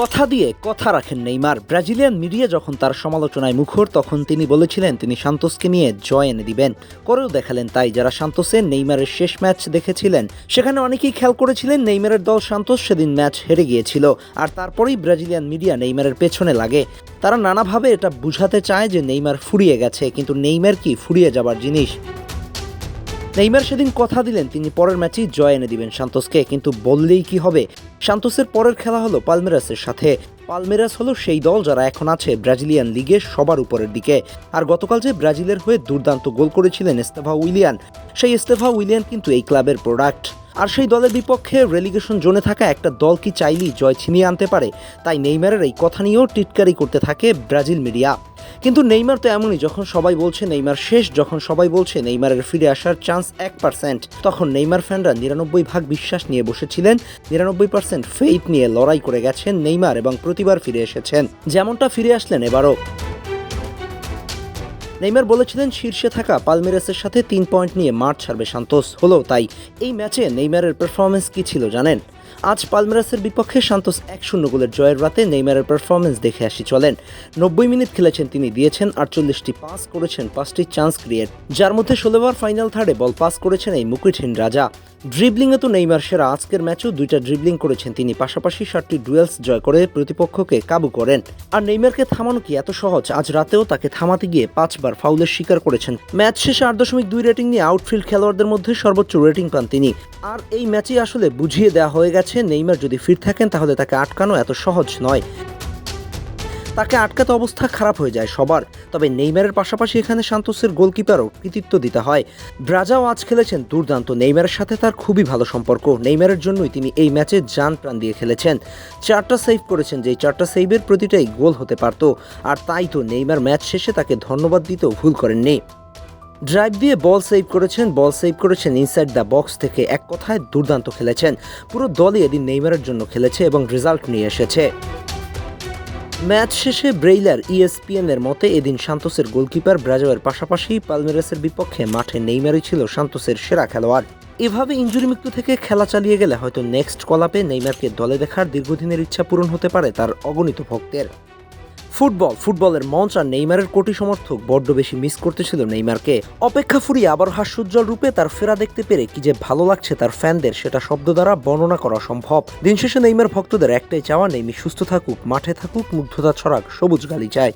কথা দিয়ে কথা রাখেন নেইমার। ব্রাজিলিয়ান মিডিয়া যখন তার সমালোচনায় মুখর, তখন তিনি বলেছিলেন, তিনি সান্তোসকে নিয়ে জয় এনে দিবেন। করেও দেখালেন তাই, যারা সান্তোসের নেইমারের শেষ ম্যাচ দেখেছিলেন, সেখানে অনেকেই খেয়াল করেছিলেন নেইমারের দল সান্তোস সেদিন ম্যাচ হেরে গিয়েছিল। আর তারপরেই ব্রাজিলিয়ান মিডিয়া নেইমারের পেছনে লাগে। তারা নানাভাবে এটা বুঝাতে চায় যে নেইমার ফুরিয়ে গেছে, কিন্তু নেইমার কি ফুরিয়ে যাবার জিনিস? নেইমার সেদিন কথা দিলেন, তিনি পরের ম্যাচেই জয় এনে দিবেন সান্তোসকে, কিন্তু বললেই কি হবে? সান্তোসের পরের খেলা হলো পালমেরাসের সাথে। পালমেরাস হলো সেই দল যারা এখন আছে ব্রাজিলিয়ান লিগে সবার উপরের দিকে। আর গতকাল যে ব্রাজিলের হয়ে দুর্দান্ত গোল করেছিলেন এস্তেভা উইলিয়ান, সেই এস্তেভা উইলিয়ান কিন্তু এই ক্লাবের প্রোডাক্ট আর সেই দলের বিপক্ষে রেলিগেশন জোনে থাকা একটা দল কি চাইলেই জয় ছিনিয়ে আনতে পারে? তাই নেইমারের এই কথা নিয়েও টিটকারি করতে থাকে ব্রাজিল মিডিয়া কিন্তু নেইমার তো এমনই, যখন সবাই বলছে নেইমার শেষ, যখন সবাই বলছে নেইমারের ফিরে আসার চান্স এক পার্সেন্ট তখন নেইমার ফ্যানরা নিরানব্বই ভাগ বিশ্বাস নিয়ে বসেছিলেন, নিরানব্বই পার্সেন্ট ফেইট নিয়ে লড়াই করে গেছেন নেইমার এবং প্রতিবার ফিরে এসেছেন। যেমনটা ফিরে আসলেন এবারও। নেইমার বলেছিলেন, শীর্ষে থাকা পালমেরাসের সাথে তিন পয়েন্ট নিয়ে মাঠ ছাড়বে সান্তোস। হলো তাই, এই ম্যাচে নেইমারের পারফরমেন্স কি ছিল জানেন? আজ পালমেরাসের বিপক্ষে সান্তোস এক শূন্য গোলের জয়ের রাতে নেইমারের পারফরমেন্স দেখে আসি চলেন। নব্বই মিনিট খেলেছেন তিনি, দিয়েছেন আটচল্লিশটি পাস, করেছেন পাঁচটি চান্স ক্রিয়েট যার মধ্যে ষোলোবার ফাইনাল থার্ডে বল পাস করেছেন এই মুকুটহীন রাজা। ড্রিবলিংয়ে তো নেইমার সেরা, আজকের ম্যাচেও দুইটা ড্রিবলিং করেছেন তিনি, পাশাপাশি সাতটি ডুয়েলস জয় করে প্রতিপক্ষকে কাবু করেন। আর নেইমারকে থামানো কি এত সহজ? আজ রাতেও তাকে থামাতে গিয়ে পাঁচবার ফাউলের শিকার করেছেন। ম্যাচ শেষে আট দশমিক দুই রেটিং নিয়ে আউটফিল্ড খেলোয়াড়দের মধ্যে সর্বোচ্চ রেটিং পান তিনি। আর এই ম্যাচেই আসলে বুঝিয়ে দেওয়া হয়ে গেছে নেইমার যদি ফিট থাকেন, তাহলে তাকে আটকানো এত সহজ নয়। তাকে আটকাতে অবস্থা খারাপ হয়ে যায় সবার। তবে নেইমারের পাশাপাশি এখানে সান্তোসের গোলকিপারও কৃতিত্ব দিতে হয়। ব্রাজাও আজ খেলেছেন, দুর্দান্ত। নেইমারের সাথে তার খুবই ভালো সম্পর্ক। নেইমারের জন্যই তিনি এই ম্যাচে যান প্রাণ দিয়ে খেলেছেন। চারটা সেভ করেছেন, যেই চারটা সেভের প্রতিটাই গোল হতে পারত। আর তাই তো নেইমার ম্যাচ শেষে তাকে ধন্যবাদ দিতেও ভুল করেননি। ড্রাইভ দিয়ে বল সেভ করেছেন, বল সেভ করেছেন ইনসাইড দ্য বক্স থেকে এক কথায় দুর্দান্ত খেলেছেন। পুরো দলই এদিন নেইমারের জন্য খেলেছে এবং রেজাল্ট নিয়ে এসেছে। ম্যাচ শেষে ব্রেইলার E ইএসপিএন এর মতে এদিন সান্তোসের গোলকিপার ব্রাজোয়ের পাশাপাশি পালমেরাসের বিপক্ষে মাঠে নেইমারই ছিল সান্তোসের সেরা খেলোয়াড়। এভাবে ইঞ্জুরি মুক্ত থেকে খেলা চালিয়ে গেলে হয়তো নেক্সট কলাপে নেইমারকে দলে দেখার দীর্ঘদিনের ইচ্ছা পূরণ হতে পারে তার অগণিত ভক্তের। ফুটবল, ফুটবলের মঞ্চ আর নেইমারের কোটি সমর্থক বড্ড বেশি মিস করতেছিল নেইমারকে। অপেক্ষা ফুরিয়ে আবার হাস্যোজ্জ্বল রূপে তার ফেরা দেখতে পেরে কি যে ভালো লাগছে তার ফ্যানদের সেটা শব্দ দ্বারা বর্ণনা করা সম্ভব। দিন শেষে নেইমার ভক্তদের একটাই চাওয়া, নেইমি সুস্থ থাকুক, মাঠে থাকুক, মুগ্ধতা ছড়াক, সবুজ গালি চায়।